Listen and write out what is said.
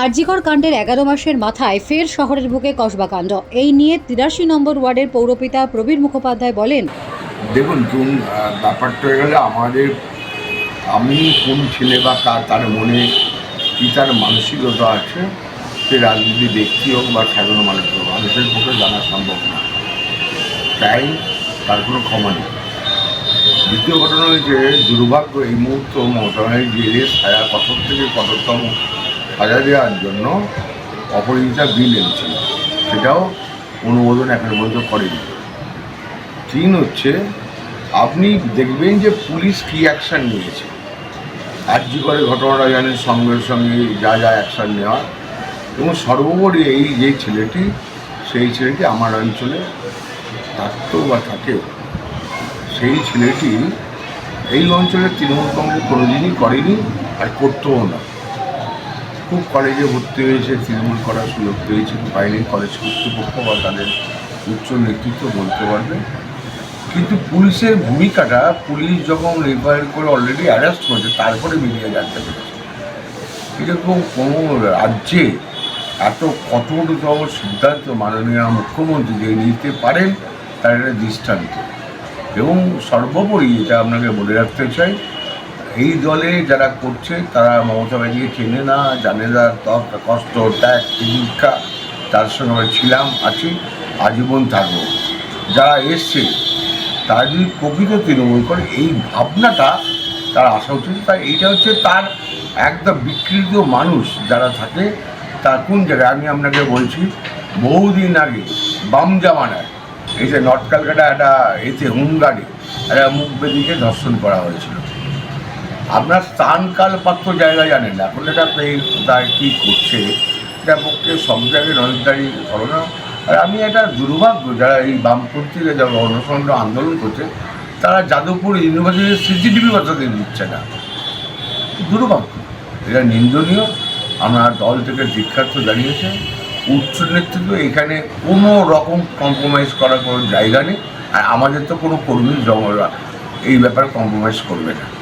আরজিকর কাণ্ডের এগারো মাসের মাথায় ফের শহরের বুকে কসবাকাণ্ড এই নিয়ে তিরাশি নম্বর ওয়ার্ডের পৌরপিতা প্রবীর মুখোপাধ্যায় বলেন, দেখুন কোন ব্যাপারটা গেলে আমাদের, আমি কোন ছেলে বা কার, তার মনে কী তার মানসিকতা আছে, সে রাজনীতি ব্যক্তি হোক বা সাধারণ মানুষ হোক, মানুষের পক্ষে জানা সম্ভব না। তাই তার কোনো ক্ষমা নেই। দ্বিতীয় ঘটনা হয়েছে, দুর্ভাগ্য এই মুহূর্ত মমতায় জেলে সায়া কঠোর থেকে কঠোরতম সাজা দেওয়ার জন্য অপরাজিতা বিল এনেছিল। সেটাও অনুমোদন এখনও পর্যন্ত করেনি। তিন হচ্ছে, আপনি দেখবেন যে পুলিশ কী অ্যাকশান নিয়েছে। আর্জি করে ঘটনাটা জানেন, সঙ্গে সঙ্গে যা যা অ্যাকশান নেওয়া। এবং সর্বোপরি এই যে ছেলেটি, সেই ছেলেটি আমার অঞ্চলে থাকতো বা থাকে, সেই ছেলেটি এই অঞ্চলে তৃণমূল কংগ্রেস কোনোদিনই করেনি আর করতেও না। খুব কলেজে ভর্তি হয়েছে, তৃণমূল করার সুযোগ পেয়েছে পায়নি কলেজ কর্তৃপক্ষ বা তাদের উচ্চ নেতৃত্ব বলতে পারবে। কিন্তু পুলিশের ভূমিকাটা, পুলিশ যখন রিফায়ার করে অলরেডি অ্যারেস্ট করেছে, তারপরে মিডিয়া জানতে পেরেছে। এরকম কোনো রাজ্যে এত কঠোরতম সিদ্ধান্ত মাননীয় মুখ্যমন্ত্রী যে নিতে পারেন, তার একটা দৃষ্টান্ত। এবং সর্বোপরি এটা আপনাকে বলে রাখতে চাই এই দলে যারা করছে, তারা মমতা ব্যানার্জিকে চেনে না, জানে না কষ্ট, ত্যাগ, তিতিক্ষা, তার সঙ্গে আমরা ছিলাম, আছি, আজীবন থাকব। যারা এসছে, তারা যদি প্রকৃত তৃণমূল করে, এই ভাবনাটা তার আসা উচিত তাই এইটা হচ্ছে তার একদম বিকৃত মানুষ যারা থাকে, তার কোন জায়গায়, আমি আপনাকে বলছি, বহুদিন আগে, বাম জামানায়, এই যে নর্থ ক্যালকাটা একটা এতে হুঙ্গারি, একটা মুখ বেদিকে ধর্ষণ করা হয়েছিল। আপনার স্থান কাল পাত্র জায়গা জানেন না। এখন এটা পেয়ে কোথায় কী করছে? এটা পক্ষে সব জায়গায় নজরদারি করো না। আর আমি একটা দুর্ভাগ্য, যারা এই বামপন্থীরা যারা অনশন আন্দোলন করছে, তারা যাদবপুর ইউনিভার্সিটির সিসিটিভি বাঁচাতে দিচ্ছে না। দুর্ভাগ্য। এটা নিন্দনীয়। আমরা দল থেকে দীক্ষার্থ জানিয়েছে, উচ্চ নেতৃত্ব এখানে কোনো রকম কম্প্রোমাইজ করার কোনো জায়গা নেই। আর আমাদের তো কোনো কর্মী জমা এই ব্যাপারে কম্প্রোমাইজ করবে না।